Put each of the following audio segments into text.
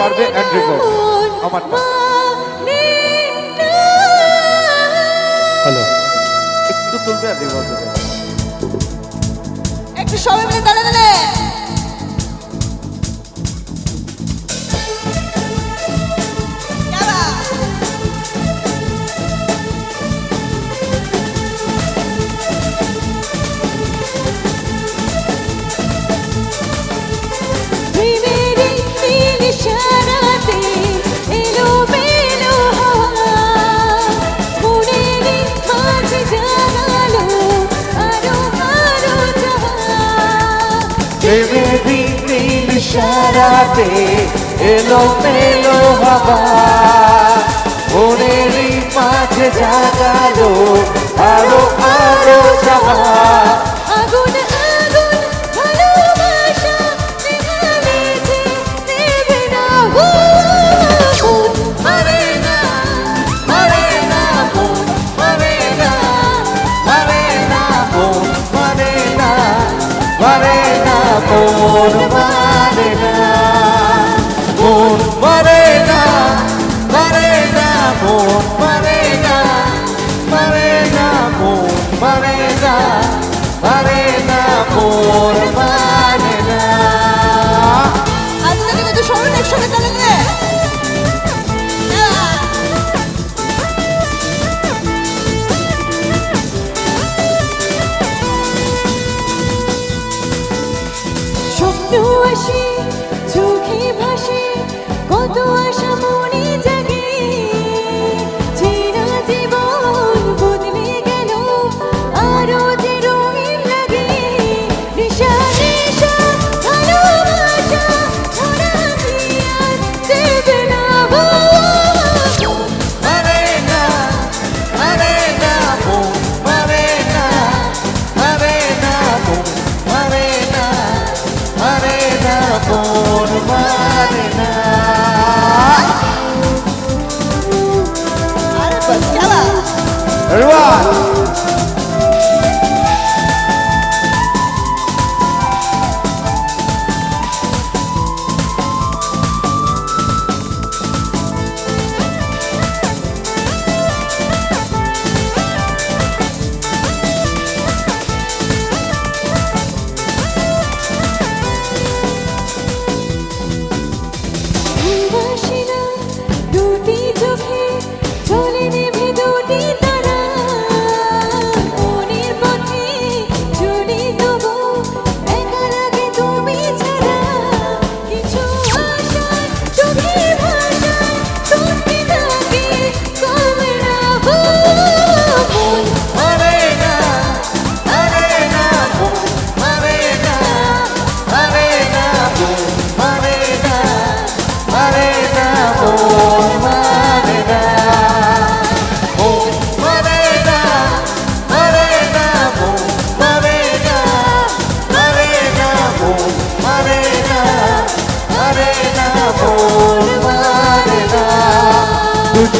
পারবে and record আমার hello একটু তুলবে আর রেকর্ড একটু সবাই মিলে দাঁড়া সারাতে এলো মেলো হবা মনেরই মাঝে জাগালো আরও আরও চাওয়া অপর বারে স্বপ্ন আসে চোখে কত ধন্যবাদ। চলে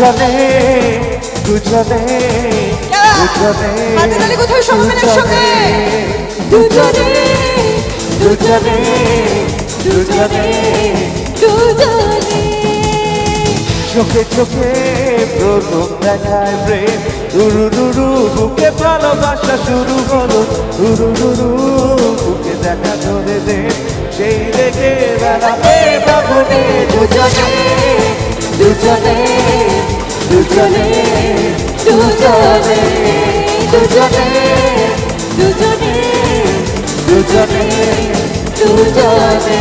গুজনে গুজনে গুজনে গুজনে দুজনে দুজনে দুজনে দুজনে চোখে চোখে প্রথম দেখায় প্রেম। উরুরুরু বুকে ভালোবাসা শুরু হলো। উরুরুরু বুকে দেখা ধরে দে। সেই রেখে বেলা পেয়ে বাবনে দুজনে দুজনে। দুজনে দুজনে দুজনে দুজনে দুজনে দুজনে।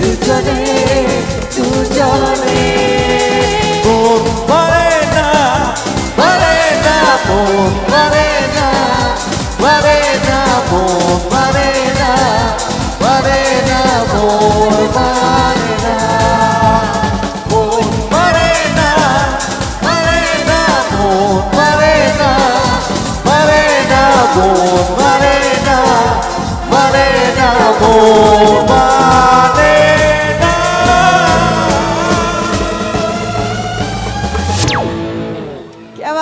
तू चले तू चले बोल बड़े ना बड़े ना बोल